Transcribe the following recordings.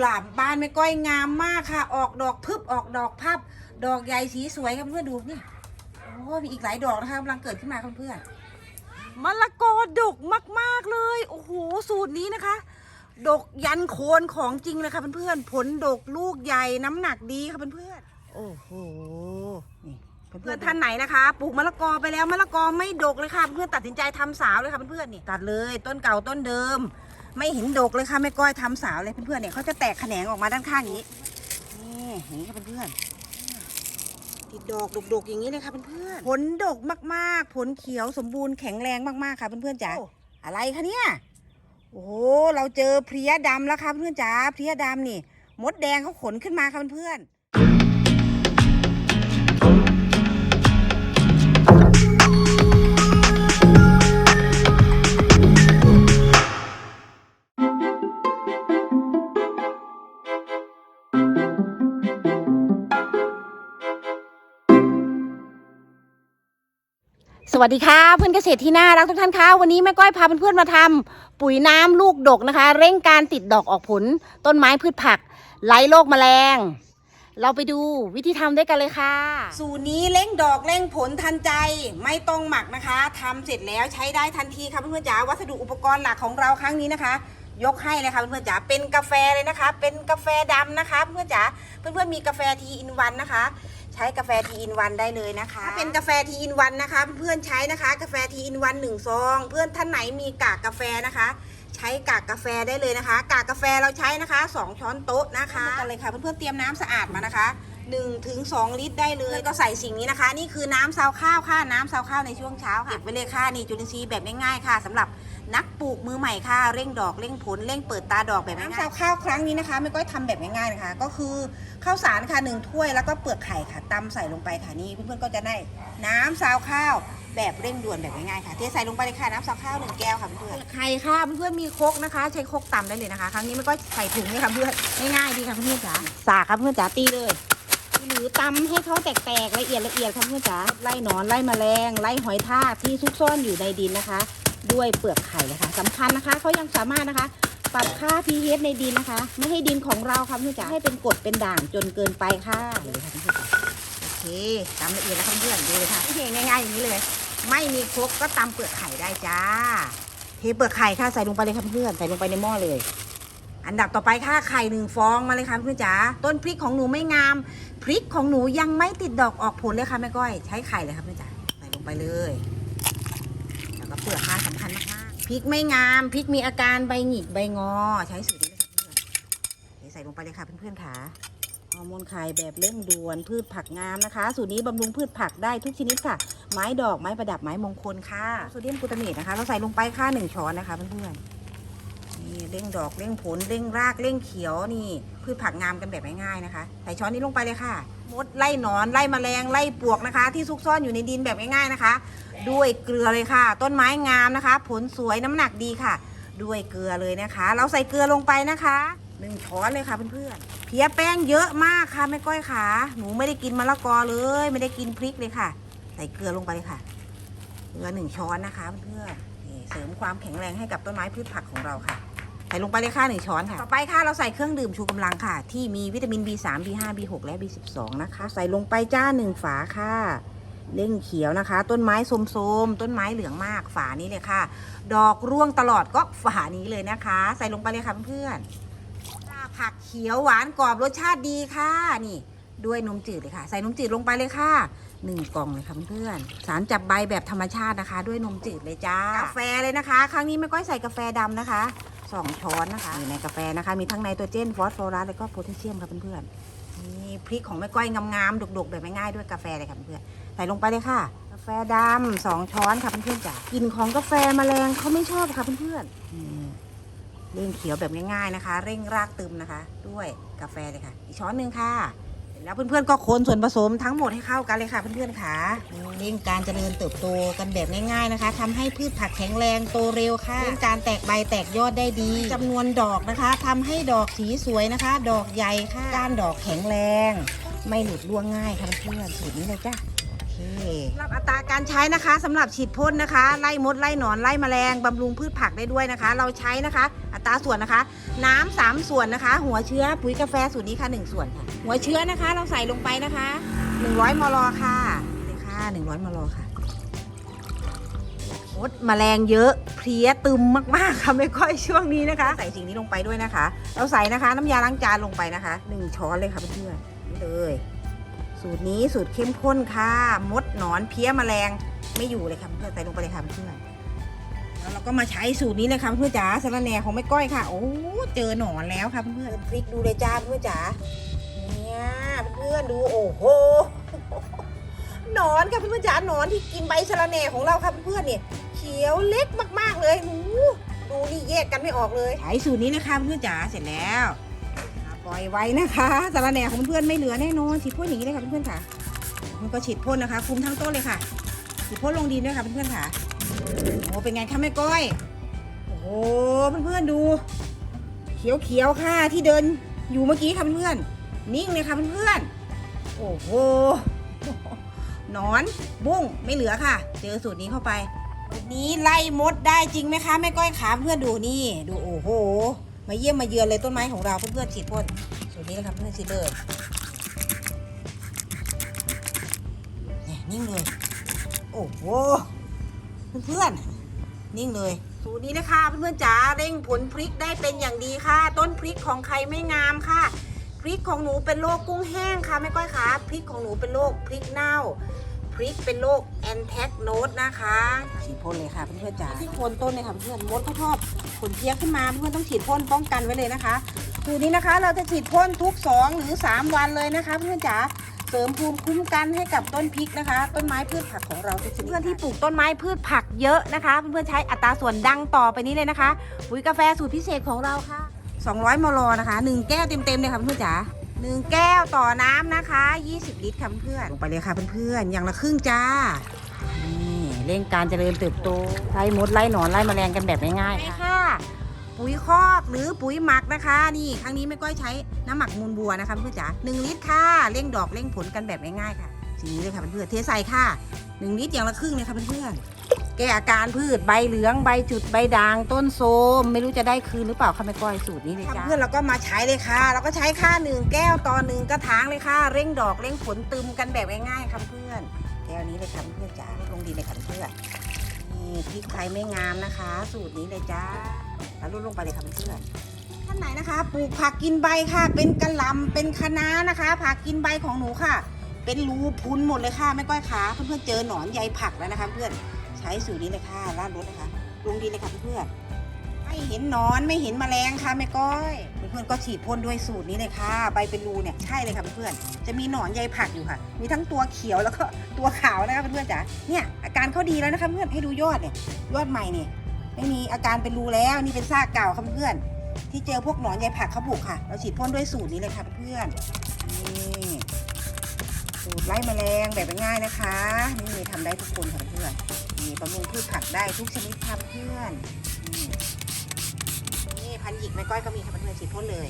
หลาบบ้านแม่ก้อยงามมากค่ะ ออกดอกพึบออกดอกพับ ดอกใหญ่สีสวยครับเพื่อนดูนี่โอ้มีอีกหลายดอกนะคะกำลังเกิดขึ้นมาครับเพื่อนมะละกอดกมาก ๆ เลย โอ้โห สูตรนี้นะคะ ดกยันโคนของจริงเลยค่ะเพื่อนๆ ผลดกลูกใหญ่น้ำหนักดีค่ะเพื่อนๆ โอ้โห นี่เพื่อนๆท่านไหนนะคะ ปลูกมะละกอไปแล้วมะละกอไม่ดกเลยค่ะ เพื่อนๆตัดสินใจทำสาวเลยค่ะเพื่อนๆนี่ ตัดเลยต้นเก่าต้นเดิม ไม่เห็นดกเลยค่ะแม่ก้อยทำสาวเลยเพื่อนๆเนี่ยเขาจะแตกแขนงออกมาด้านข้างอย่างนี้นี่อย่างนี้ค่ะเพื่อนๆติดดอกดกๆอย่างนี้เลยค่ะเพื่อนๆผลดกมากๆ ผลเขียวสมบูรณ์แข็งแรงมากๆค่ะเพื่อนๆจ๋าอะไรคะเนี่ยโอ้โหเราเจอเพลียดำแล้วครับเพื่อนจ๋าเพลียดำนี่ มดแดงเขาขนขึ้นมาครับเพื่อนส วัสดีค่ะเพื่อนเกษตรที่น่ารักทุกท่านคะวันนี้แม่ก้อยพาเพื่อนๆมาทำปุ๋ยน้ำลูกดกนะคะ เร่งการติดดอกออกผล ต้นไม้พืชผักไล่โรคแมลง เราไปดูวิธีทำด้วยกันเลยค่ะ สูตรนี้เร่งดอกเร่งผลทันใจไม่ต้องหมักนะคะทำเสร็จแล้วใช้ได้ทันทีค่ะเพื่อนๆจ๋าวัสดุอุปกรณ์หลักของเราครั้งนี้นะคะ ยกให้เลยค่ะเพื่อนๆจ๋าเป็นกาแฟเลยนะคะ เป็นกาแฟดำนะคะ เพื่อนๆจ๋าเพื่อนๆมีกาแฟทีอินวันนะคะ ใช้กาแฟทีอินวันได้เลยนะคะถ้าเป็นกาแฟทีอินวันนะคะ เพื่อนๆใช้นะคะ กาแฟทีอินวันหนึ่งซอง เพื่อนท่านไหนมีกากกาแฟนะคะ ใช้กากกาแฟได้เลยนะคะ กากกาแฟเราใช้นะคะสองช้อนโต๊ะนะคะกันเลยค่ะเพื่อนๆเตรียมน้ำสะอาดมานะคะ1ถึง2ลิตรได้เลยก็ใส่สิ่งนี้นะคะ นี่คือน้ำซาวข้าวค่ะน้ำซาวข้าวในช่วงเช้าค่ะเก็บไว้เลยค่ะนี่จุลินทรีย์แบบง่ายๆค่ะสำหรับ นักปลูกมือใหม่ค่ะ เร่งดอกเร่งผลเร่งเปิดตาดอกแบบง่ายๆน้ำซาวข้าวครั้งนี้นะคะ ไม่ก้อยทำแบบง่ายๆนะคะ ก็คือข้าวสารค่ะหนึ่งถ้วยแล้วก็เปลือกไข่ค่ะตำใส่ลงไปค่ะนี่เพื่อนๆก็จะได้น้ำซาวข้าวแบบเร่งด่วนแบบง่ายๆค่ะเทใส่ลงไปเลยค่ะน้ำซาวข้าวหนึ่งแก้วค่ะเพื่อนๆไข่ค่ะเพื่อนๆมีครกนะคะ ใช้ครกตำได้เลยนะคะ ครั้งนี้ไม่ก็ใส่ถุงเนี่ยค่ะเพื่อนง่ายๆดีค่ะเพื่อนๆจ๋าสากค่ะเพื่อนจ๋าตีเลยหรือตำให้เขาแตกๆละเอียดละเอียดค่ะเพื่อนจ๋าไล่หนอนไล่แมลงไล่หอยทากที่ซุกซ่อนอยู่ในดินนะคะ ด้วยเปลือกไข่นะคะสำคัญนะคะเขายังสามารถนะคะ ปรับค่า pH ในดินนะคะ ไม่ให้ดินของเราค่ะเพื่อนจ๋าให้เป็นกรดเป็นด่างจนเกินไปค่ะเลยค่ะเพื่อนจ๋าโอเคตำละเอียดแล้วเพื่อนดูเลยค่ะเง่ายๆอย่างนี้เลย ไม่มีครกก็ตำเปลือกไข่ได้จ้าเทเปลือกไข่ค่ะใส่ลงไปเลยค่ะเพื่อนใส่ลงไปในหม้อเลยอันดับต่อไปค่ะไข่หนึ่งฟองมาเลยค่ะเพื่อนจ๋าต้นพริกของหนูไม่งาม พริกของหนูยังไม่ติดดอกออกผลเลยค่ะแม่ก้อย ใช้ไข่เลยค่ะเพื่อนจ๋าใส่ลงไปเลย แล้วก็เปลือกค่ะ สำคัญมากๆพริกไม่งามพริกมีอาการใบหงิกใบงอ ใช้สูตรนี้เลยค่ะเพื่อนเดี๋ยวใส่ลงไปเลยค่ะเพื่อนๆค่ะฮอร์โมนไข่แบบเร่งด่วนพืชผักงามนะคะ สูตรนี้บำรุงพืชผักได้ทุกชนิดค่ะ ไม้ดอกไม้ประดับไม้มงคลค่ะโซเดียมกลูตาเมตนะคะ เราใส่ลงไปค่ะหนึ่งช้อนนะคะเพื่อนๆนี่เร่งดอกเร่งผลเร่งรากเร่งเขียวนี่ พืชผักงามกันแบบง่ายๆนะคะ ใส่ช้อนนี้ลงไปเลยค่ะ มดไล่หนอนไล่แมลงไล่ปลวกนะคะ ที่ซุกซ่อนอยู่ในดินแบบง่ายๆนะคะ ด้วยเกลือเลยค่ะ ต้นไม้งามนะคะ ผลสวยน้ำหนักดีค่ะ ด้วยเกลือเลยนะคะ เราใส่เกลือลงไปนะคะหนึ่งช้อนเลยค่ะเพื่อนๆเพียแป้งเยอะมากค่ะแม่ก้อยค่ะหนูไม่ได้กินมะละกอเลย ไม่ได้กินพริกเลยค่ะ ใส่เกลือลงไปเลยค่ะเกลือหนึ่งช้อนนะคะเพื่อนๆเสริมความแข็งแรงให้กับต้นไม้พืชผักของเราค่ะ ใส่ลงไปเลยค่ะหนึ่งช้อนค่ะ ต่อไปค่ะเราใส่เครื่องดื่มชูกำลังค่ะ ที่มีวิตามิน B3 B5 B6 และ B12 นะคะ ใส่ลงไปจ้าหนึ่งฝาค่ะเร่งเขียวนะคะ ต้นไม้โสมๆต้นไม้เหลืองมากฝานี้เลยค่ะ ดอกร่วงตลอดก็ฝานี้เลยนะคะ ใส่ลงไปเลยค่ะเพื่อนๆผักเขียวหวานกรอบรสชาติดีค่ะนี่ ด้วยนมจืดเลยค่ะ ใส่นมจืดลงไปเลยค่ะหนึ่งกล่องเลยค่ะเพื่อนสารจับใบแบบธรรมชาตินะคะ ด้วยนมจืดเลยจ้ากาแฟเลยนะคะ ครั้งนี้ไม่ก้อยใส่กาแฟดำนะคะ สองช้อนนะคะอยู่ในกาแฟนะคะ มีทั้งไนโตรเจนฟอสฟอรัสแล้วก็โพแทสเซียมค่ะเพื่อนๆนี่พริกของแม่ก้อยงามๆดกๆแบบง่ายๆด้วยกาแฟเลยค่ะเพื่อนๆใส่ลงไปเลยค่ะ กาแฟดำสองช้อนค่ะเพื่อนๆจ้ะกลิ่นของกาแฟมแมลงเขาไม่ชอบค่ะเพื่อนๆเร่งเขียวแบบง่ายๆนะคะ เร่งรากตึมนะคะ ด้วยกาแฟเลยค่ะ อีกช้อนหนึ่งค่ะ แล้วเพื่อนๆก็คนส่วนผสมทั้งหมดให้เข้ากันเลยค่ะ เพื่อนๆค่ะเร่งการเจริญเติบโตกันแบบง่ายๆนะคะทำให้พืชผักแข็งแรงโตเร็วค่ะเร่งการแตกใบแตกยอดได้ดีจำนวนดอกนะคะทำให้ดอกสีสวยนะคะ ดอกใหญ่ค่ะก้านดอกแข็งแรง ไม่หลุดร่วงง่ายค่ะเพื่อนๆสูตรนี้เลยจ้า สำหรับอัตราการใช้นะคะสำหรับฉีดพ่นนะคะ ไล่มดไล่หนอนไล่แมลงบำรุงพืชผักได้ด้วยนะคะ เราใช้นะคะ อัตราส่วนนะคะ น้ำสามส่วนนะคะ หัวเชื้อปุ๋ยกาแฟสูตรนี้ค่ะหนึ่งส่วนค่ะ หัวเชื้อนะคะ เราใส่ลงไปนะคะ 100 มลค่ะนี่ค่ะ 100 มลค่ะมดแมลงเยอะเพลี้ยตึมมากๆค่ะไม่ค่อยช่วงนี้นะคะ ใส่สิ่งนี้ลงไปด้วยนะคะ เราใส่นะคะ น้ำยาล้างจานลงไปนะคะหนึ่งช้อนเลยค่ะเพื่อนๆนี่เลย สูตรนี้สูตรเข้มข้นค่ะ มดหนอนเพี้ยแมลงไม่อยู่เลยค่ะเพื่อนใส่ลงไปเลยค่ะเพื่อนแล้วเราก็มาใช้สูตรนี้เลยค่ะเพื่อนจ๋าสาระแหน่ของแม่ก้อยค่ะ โอ้เจอหนอนแล้วค่ะเพื่อนพลิกดูเลยจ้าเพื่อนจ๋าเนี่ยเพื่อนดูโอ้โหหนอนค่ะเพื่อนจ๋าหนอนที่กินใบสะระแหน่ของเราค่ะเพื่อนเนี่ยเขียวเล็กมากๆเลยดูนี่แยกกันไม่ออกเลยใช้สูตรนี้เลยค่ะเพื่อนจ๋าเสร็จแล้ว ล่อยไว้นะคะสารแหน่ของเพื่อนไม่เหลือแน่นอนฉีดพ่นอย่างนี้เลยค่ะเพื่อนๆค่ะ มันก็ฉีดพ่นนะคะ คุมทั้งต้นเลยค่ะฉีดพ่นลงดินด้วยค่ะเพื่อนๆค่ะโอ้เป็นไงคะแม่ก้อยโอ้โหเพื่อนๆดู เขียวๆค่ะที่เดินอยู่เมื่อกี้ค่ะเพื่อนๆนิ่งเลยค่ะเพื่อนๆโอ้โหหนอนบุ้งไม่เหลือค่ะ เจอสูตรนี้เข้าไปวันนี้ไล่มดได้จริงไหมคะแม่ก้อยขาเพื่อนดูนี่ ดูโอ้โห มาเยี่ยมมาเยือนเลยต้นไม้ของเราเพื่อนๆฉีดพ่นสูตรนี้นะครับเพื่อนฉีดเลยนี่นิ่งเลย โอ้โหเพื่อนๆนิ่งเลยสูตรนี้นะคะเพื่อนๆจ๋าเร่งผลพริกได้เป็นอย่างดีค่ะ ต้นพริกของใครไม่งามค่ะพริกของหนูเป็นโรคกุ้งแห้งค่ะแม่ก้อยขาพริกของหนูเป็นโรคพริกเน่า ริกเป็นโรคแอนแทกโนดนะคะฉีดพ่นเลยค่ะเพื่อนๆจ๋าที่โคนต้นเลยค่ะเพื่อนมดเขาชอบขนเพี้ยขึ้นมาเพื่อนๆต้องฉีดพ่นป้องกันไว้เลยนะคะสูตรนี้นะคะเราจะฉีดพ่นทุก 2 หรือ 3 วันเลยนะคะ เพื่อนๆจ๋าเสริมภูมิคุ้มกันให้กับต้นพริกนะคะ ต้นไม้พืชผักของเราทุกชนิดเพื่อนที่ปลูกต้นไม้พืชผักเยอะนะคะ เพื่อนๆใช้อัตราส่วนดังต่อไปนี้เลยนะคะปุ๋ยกาแฟสูตรพิเศษของเราค่ะ 200 มลนะคะ 1 แก้วเต็มๆเลยค่ะเพื่อนๆจ๋า หนึ่งแก้วต่อน้ำนะคะ 20 ลิตรค่ะเพื่อนๆลงไปเลยค่ะเพื่อนๆอย่างละครึ่งจ้านี่เร่งการเจริญเติบโตไล่มดไล่หนอนไล่แมลงกันแบบง่ายๆค่ะ ปุ๋ยคอกหรือปุ๋ยหมักนะคะ นี่ครั้งนี้ไม่ก้อยใช้น้ำหมักมูลบัวนะคะเพื่อนๆจ๋าหนึ่งลิตรค่ะเร่งดอกเร่งผลกันแบบง่ายๆค่ะสีนี้เลยค่ะเพื่อนๆเทใส่ค่ะหนึ่งลิตรอย่างละครึ่งเลยค่ะเพื่อนๆ แก้อาการพืชใบเหลืองใบจุดใบด่างต้นโทรมไม่รู้จะได้คืนหรือเปล่าค่ะแม่ก้อยสูตรนี้เลยจ้าเพื่อนเราก็มาใช้เลยค่ะ เราก็ใช้ค่าหนึ่งแก้วต่อหนึ่งกระถางเลยค่ะ เร่งดอกเร่งผลตึมกันแบบง่ายๆค่ะเพื่อนแก้วนี้เลยค่ะเพื่อนๆจ๋าลงดินเลยค่ะเพื่อนนี่พริกไทยไม่งามนะคะ สูตรนี้เลยจ้าแล้วลุดลงไปเลยค่ะเพื่อนๆท่านไหนนะคะปลูกผักกินใบค่ะ เป็นกระหล่ำเป็นคะน้านะคะ ผักกินใบของหนูค่ะ เป็นรูพุนหมดเลยค่ะไม่ก้อยขาเพื่อนๆเจอหนอนใยผักแล้วนะคะเพื่อน ใช้สูตรนี้เลยค่ะราดรถนะคะลงดินเลยค่ะเพื่อนไม่เห็นนอนไม่เห็นแมลงค่ะแม่ก้อยเพื่อนๆก็ฉีดพ่นด้วยสูตรนี้เลยค่ะ ใบเป็นรูเนี่ยใช่เลยค่ะเพื่อนๆจะมีหนอนใยผักอยู่ค่ะ มีทั้งตัวเขียวแล้วก็ตัวขาวนะคะเพื่อนๆจ๋าเนี่ยอาการเขาดีแล้วนะคะเพื่อนให้ดูยอดเนี่ยยอดใหม่เนี่ยไม่มีอาการเป็นรูแล้วนี่เป็นซากเก่าค่ะเพื่อนที่เจอพวกหนอนใยผักเขาบุกค่ะ เราฉีดพ่นด้วยสูตรนี้เลยค่ะเพื่อนนี่สูตรไล่แมลงแบบง่ายนะคะ นี่ทำได้ทุกคนค่ะเพื่อน บำรุงพืชผักได้ทุกชนิดค่ะเพื่อนนี่พันหยิกแม่ก้อยก็มีค่ะเพื่อนฉีดพ่นเลย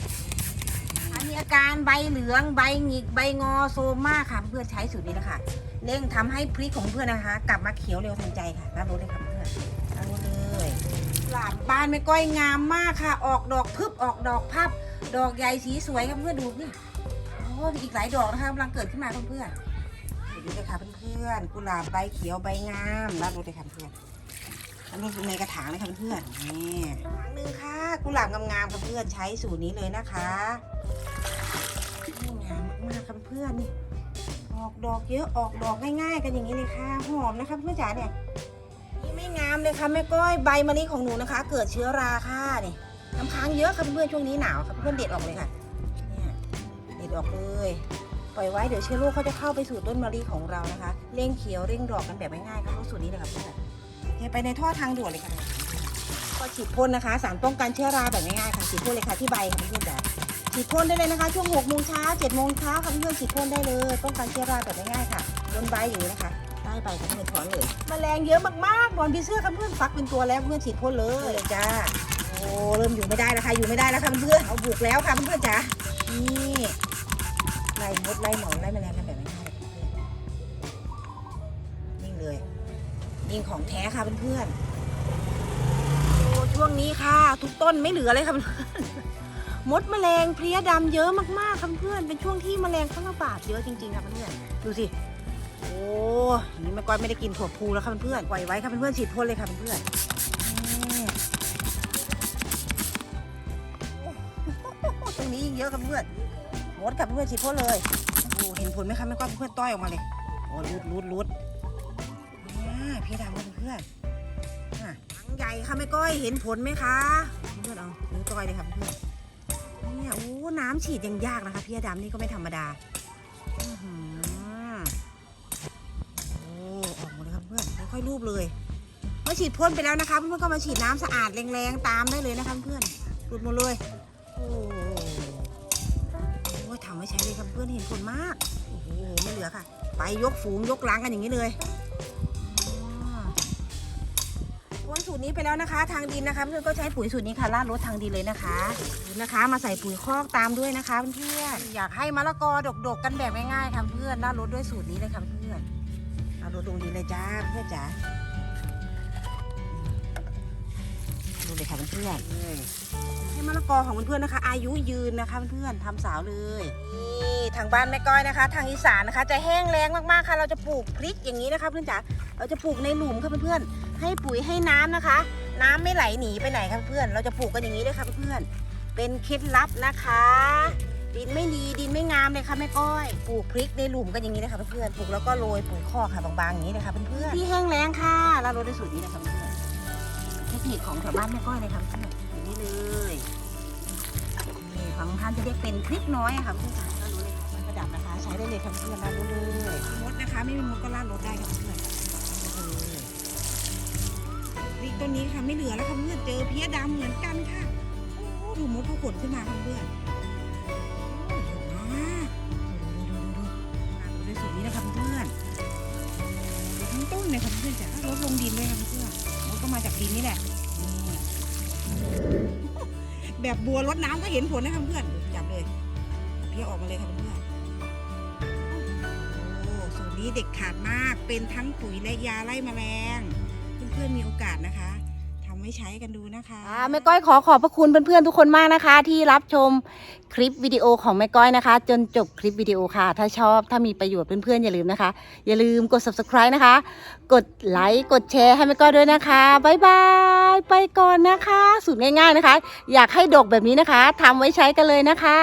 อันมีอาการใบเหลืองใบหงิกใบงอโซมมากค่ะเพื่อนใช้สูตรนี้นะคะเร่งทำให้พริกของเพื่อนนะคะ กลับมาเขียวเร็วทันใจค่ะรับรู้เลยค่ะเพื่อนรับรู้เลยหลาบบานไม่ก้อยงามมากค่ะ ออกดอกพึบออกดอกพับ ดอกใหญ่สีสวยครับเพื่อนดูนี่โอ้มีอีกหลายดอกนะคะกำลังเกิดขึ้นมาเพื่อนๆดูเลยค่ะเพื่อน ๆกุหลาบใบเขียวใบงามรับดูเลยค่ะเพื่อนอันนี้ในกระถางเลยค่ะเพื่อนนี่กระถางหนึ่งค่ะ กุหลาบงามๆค่ะเพื่อนใช้สูตรนี้เลยนะคะงามมากๆค่ะเพื่อนนี่ออกดอกเยอะออกดอกง่าย ๆ กันอย่างนี้เลยค่ะหอมนะคะเพื่อนจ๋าเนี่ยนี่ไม่งามเลยค่ะแม่ก้อยใบมะลิของหนูนะคะ เกิดเชื้อราค่ะนี่น้ำค้างเยอะค่ะเพื่อนช่วงนี้หนาวค่ะเพื่อนเด็ดออกเลยค่ะเนี่ยเด็ดออกเลย ปล่อยไว้เดี๋ยวเชื้อโรคเขาจะเข้าไปสู่ต้นมะลิของเรานะคะเร่งเขียวเร่งดอกกันแบบง่ายๆค่ะรู้สูตรนี้เลยค่ะเพื่อนเทไปในท่อทางด่วนเลยค่ะก็ฉีดพ่นนะคะสารป้องกันเชื้อราแบบง่ายๆค่ะฉีดพ่นเลยค่ะที่ใบค่ะเพื่อนๆจ้ะฉีดพ่นได้เลยนะคะ ช่วงหกโมงเช้าเจ็ดโมงเช้าค่ะเพื่อนฉีดพ่นได้เลยป้องกันเชื้อราแบบง่ายๆค่ะบนใบอย่างนี้นะคะได้ไปค่ะเพื่อนถอนเลยมแมลงเยอะมากๆบอลพีเสื้อค่ะเพื่อนฟักเป็นตัวแล้วเพื่อนฉีดพ่นเลยเลยจ้าโอ้เริ่มอยู่ไม่ได้แล้วค่ะอยู่ไม่ได้แล้วค่ะเพื่อนเอาบุกแล้วค่ะเพื่อนจ๋านี่ ไล่มดไล่หนอนไล่แมลงกันแบบง่ายๆเลยค่ะเพื่อนยิงของแท้ค่ะเพื่อนๆโอ้ช่วงนี้ค่ะ ทุกต้นไม่เหลือเลยค่ะเพื่อนมดแมลงเพลี้ยดำเยอะมากๆค่ะเพื่อนเป็นช่วงที่แมลงเข้าระบาดเยอะจริงๆค่ะเพื่อนดูสิโอ้อย่างนี้แม่ก้อยไม่ได้กินถั่วพูแล้วค่ะเพื่อนปล่อยไว้ค่ะเพื่อนฉีดพ่นเลยค่ะเพื่อนตรงนี้ยิ่งเยอะค่ะเพื่อน มดค่ะเพื่อนฉีดพ่นเลยโอ้เห็นผลไหมคะแม่ก้อยเพื่อนต้อยออกมาเลยโอ้รูดรูดรูดพี่ดำเพื่อนหลังใหญ่ค่ะแม่ก้อยเห็นผลไหมคะเพื่อนเอานิ้วต้อยเลยค่ะเพื่อนเนี่ยโอ้น้ำฉีดยังยากนะคะ พี่ดำนี่ก็ไม่ธรรมดาอ๋ออโอ้ออกหมดเลยครับเพื่อนค่อยๆรูปเลยเมื่อฉีดพ่นไปแล้วนะคะเพื่อนก็มาฉีดน้ำสะอาดแรงๆตามได้เลยนะคะเพื่อนรูดหมดเลยโอ้ โหโอ้ยทำไม่ใช้เลยครับเพื่อนเห็นผลมาก โอ้โหไม่เหลือค่ะ ไปยกฝูงยกล้างกันอย่างนี้เลยอ่าพ่นสูตรนี้ไปแล้วนะคะ ทางดินนะคะเพื่อนก็ใช้ปุ๋ยสูตรนี้ค่ะลาดรถทางดินเลยนะคะนะคะ มาใส่ปุ๋ยคอกตามด้วยนะคะเพื่อนอยากให้มะละกอดกๆกันแบบง่ายๆค่ะเพื่อนลาดรถด้วยสูตรนี้เลยค่ะเพื่อนเอาดูตรงดีเลยจ้าเพื่อนจ๋า ดูเลยค่ะเพื่อนๆให้มะละกอของเพื่อนๆนะคะ อายุยืนนะคะเพื่อนๆทำสาวเลยนี่ทางบ้านแม่ก้อยนะคะ ทางอีสานนะคะ จะแห้งแล้งมากๆค่ะ เราจะปลูกพริกอย่างนี้นะคะเพื่อนจ๋าเราจะปลูกในหลุมค่ะเพื่อนๆให้ปุ๋ยให้น้ำนะคะ น้ำไม่ไหลหนีไปไหนค่ะเพื่อนเราจะปลูกกันอย่างนี้เลยค่ะเพื่อนๆเป็นเคล็ดลับนะคะดินไม่ดีดินไม่งามเลยค่ะแม่ก้อยปลูกพริกในหลุมกันอย่างนี้เลยค่ะเพื่อนๆปลูกแล้วก็โรยปุ๋ยคอกค่ะบางๆอย่างนี้เลยค่ะเพื่อนๆที่แห้งแล้งค่ะแล้วโรยด้วยสูตรนี้เลยค่ะ เพื่อนๆเทคนิคของแถวบ้านแม่ก้อยเลยค่ะเพื่อนอย่างนี้เลยนี่ฝั่งท่านจะเรียกเป็นพริกน้อยค่ะเพื่อนๆแล้วรู้เลยค่ะมันประดับนะคะ ใช้ได้เลยค่ะเพื่อนๆแล้วรู้เลยมดนะคะ ไม่มีมดก็ล่ารถได้ค่ะเพื่อนๆพริกต้นนี้ค่ะไม่เหลือแล้วค่ะเพื่อนเจอเพี้ยดำเหมือนกันค่ะโอ้ดูมดเขาขนขึ้นมาค่ะเพื่อนโอ้ยเยอะมากดูดูดูดูดูด้วยนี้นะครับเพื่อนทั้งต้นเลยครับเพื่อนจ๋าลดลงดินเลยครับเพื่อนมันก็มาจากดินนี่แหละ แบบบัวรดน้ำก็เห็นผลนะครับเพื่อนจับเลยเพี้ยออกมาเลยครับเพื่อนโอ้สูตรนี้เด็กขาดมากเป็นทั้งปุ๋ยและยาไล่แมลงเพื่อนๆมีโอกาสนะคะ ไว้ใช้กันดูนะคะแม่ก้อยขอขอบพระคุณเพื่อนๆทุกคนมากนะคะ ที่รับชมคลิปวิดีโอของแม่ก้อยนะคะ จนจบคลิปวิดีโอค่ะ ถ้าชอบถ้ามีประโยชน์เพื่อนๆอย่าลืมนะคะ อย่าลืมกด subscribe นะคะ กดไลค์กดแชร์ให้แม่ก้อยด้วยนะคะบ๊ายบายไปก่อนนะคะสูตรง่ายๆนะคะ อยากให้ดกแบบนี้นะคะทำไว้ใช้กันเลยนะคะ